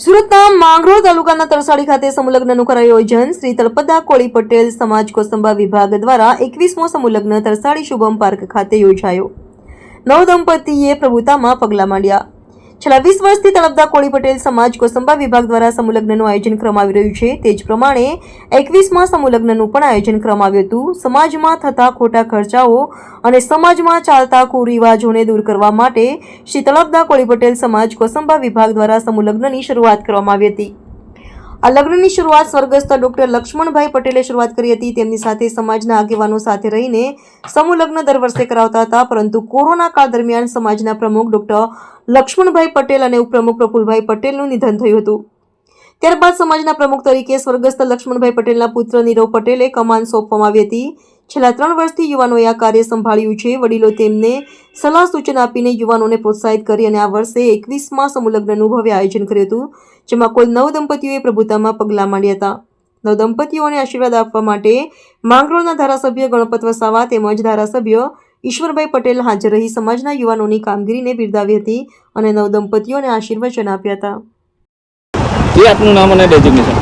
સુરતના માંગરોળ તાલુકાના તરસાડી ખાતે સમુલગ્નનું કરાયું આયોજન. શ્રી તળપદા કોળી પટેલ સમાજ કોસંબા વિભાગ દ્વારા એકવીસમો સમુલગ્ન તરસાડી શુભમ પાર્ક ખાતે યોજાયો. નવ દંપતીએ પ્રભુતામાં પગલાં માંડ્યા. છેલ્લા વીસ વર્ષથી તળપદા કોળી પટેલ સમાજ કોસંબા વિભાગ દ્વારા સમુલગ્નનું આયોજન કરવામાં આવી રહ્યું છે. તે જ પ્રમાણે એકવીસમાં સમુલગ્નનું પણ આયોજન કરવામાં આવ્યું હતું. સમાજમાં થતા ખોટા ખર્ચાઓ અને સમાજમાં ચાલતા કુરિવાજોને દૂર કરવા માટે શ્રી તળપદા કોળી પટેલ સમાજ કોસંબા વિભાગ દ્વારા સમુલગ્નની શરૂઆત કરવામાં આવી હતી. આ લગ્નની શરૂઆત સ્વર્ગસ્થ ડોક્ટર લક્ષ્મણભાઈ પટેલે શરૂઆત કરી હતી. તેમની સાથે સમાજના આગેવાનો સાથે રહીને સમૂહ લગ્ન દર વર્ષે કરાવતા હતા, પરંતુ કોરોના કાળ દરમિયાન સમાજના પ્રમુખ ડોક્ટર લક્ષ્મણભાઈ પટેલ અને ઉપપ્રમુખ પ્રફુલભાઈ પટેલનું નિધન થયું હતું. ત્યારબાદ સમાજના પ્રમુખ તરીકે સ્વર્ગસ્થ લક્ષ્મણભાઈ પટેલના પુત્ર નીરવ પટેલે કમાન સોંપવામાં આવી હતી. છેલ્લા ત્રણ વર્ષથી યુવાનોએ આ કાર્ય સંભાળ્યું છે. વડીલો તેમને સલાહ સૂચન આપીને યુવાનોને પ્રોત્સાહિત કરી અને આ વર્ષે એકવીસમાં સમૂહલગ્નનું ભવ્ય આયોજન કર્યું હતું. જેમાં કુલ નવ દંપતીઓએ પ્રભુતામાં પગલાં માંડ્યા હતા. નવ દંપતીઓને આશીર્વાદ આપવા માટે માંગરોળના ધારાસભ્ય ગણપત વસાવા તેમજ ધારાસભ્ય ઈશ્વરભાઈ પટેલ હાજર રહી સમાજના યુવાનોની કામગીરીને બિરદાવી હતી અને નવ દંપતીઓને આશીર્વચન આપ્યા હતા. જે આપનું નામ અને ડેઝિગ્નેશન.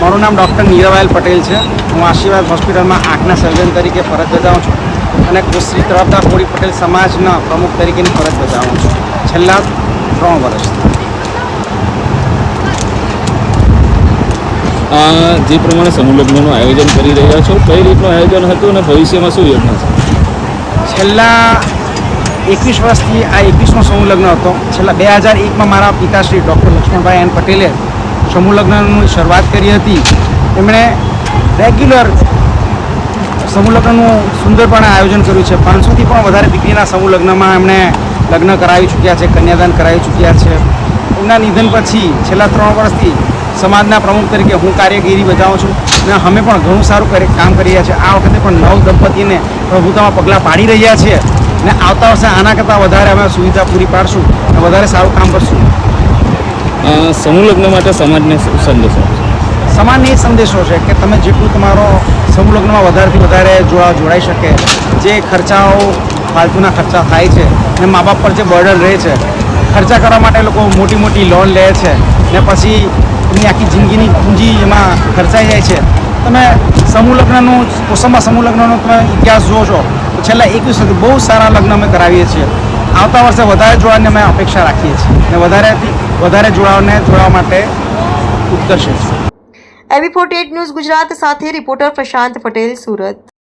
મારું નામ ડૉક્ટર નીરવાયલ પટેલ છે. હું આશીર્વાદ હોસ્પિટલમાં આંખના સર્જન તરીકે ફરજ બજાવું છું અને કુશ્રી તરફદાર કોળી પટેલ સમાજના પ્રમુખ તરીકેની ફરજ બજાવું છું. છેલ્લા ત્રણ વર્ષથી. આ જે પ્રમાણે સમૂહલગ્નનું આયોજન કરી રહ્યા છો, કઈ રીતનું આયોજન હતું અને ભવિષ્યમાં શું યોજના છે? છેલ્લા એકવીસ વર્ષથી આ એકવીસમો સમૂહલગ્ન હતો. છેલ્લા બે હજાર એકમાં મારા પિતાશ્રી ડૉક્ટર લક્ષ્મણભાઈ એન પટેલે સમૂહલગ્નની શરૂઆત કરી હતી. એમણે રેગ્યુલર સમૂહલગ્નનું સુંદરપણે આયોજન કર્યું છે. પાંચસોથી પણ વધારે દીકરીના સમૂહલગ્નમાં એમણે લગ્ન કરાવી ચૂક્યા છે, કન્યાદાન કરાવી ચૂક્યા છે. એમના નિધન પછી છેલ્લા ત્રણ વર્ષથી સમાજના પ્રમુખ તરીકે હું કાર્યગીરી બજાવું છું અને અમે પણ ઘણું સારું કરી કામ કરી રહ્યા છીએ. આ વખતે પણ નવ દંપતીને પ્રભુતામાં પગલાં પાડી રહ્યા છીએ અને આવતા વર્ષે આના કરતાં વધારે અમે સુવિધા પૂરી પાડશું અને વધારે સારું કામ કરશું. સમૂહલગ્ન માટે સમાજને સંદેશો? સમાજને એ સંદેશો છે કે તમે જેટલું તમારો સમૂહ લગ્નમાં વધારેથી વધારે જોડા જોડાઈ શકે જે ખર્ચાઓ ફાલતુના ખર્ચા થાય છે અને મા બાપ પર જે બર્ડન રહે છે ખર્ચા કરવા માટે લોકો મોટી મોટી લોન લે છે. ને પછી એમની આખી જિંદગીની પૂંજી એમાં ખર્ચાઈ જાય છે. તમે સમૂહ લગ્નનું કોસંબા સમૂહ લગ્નનો તમે ઇતિહાસ છો, તો છેલ્લા એકવીસ વર્ષથી બહુ સારા લગ્ન અમે કરાવીએ છીએ. આવતા વર્ષે વધારે જોડાવાની અમે અપેક્ષા રાખીએ છીએ અને વધારેથી વધારે જોડાઓને જોડાવા માટે ઉત્કર્ષે છે. એવી ફોર્ટી ન્યૂઝ ગુજરાત સાથે રિપોર્ટર પ્રશાંત પટેલ, સુરત.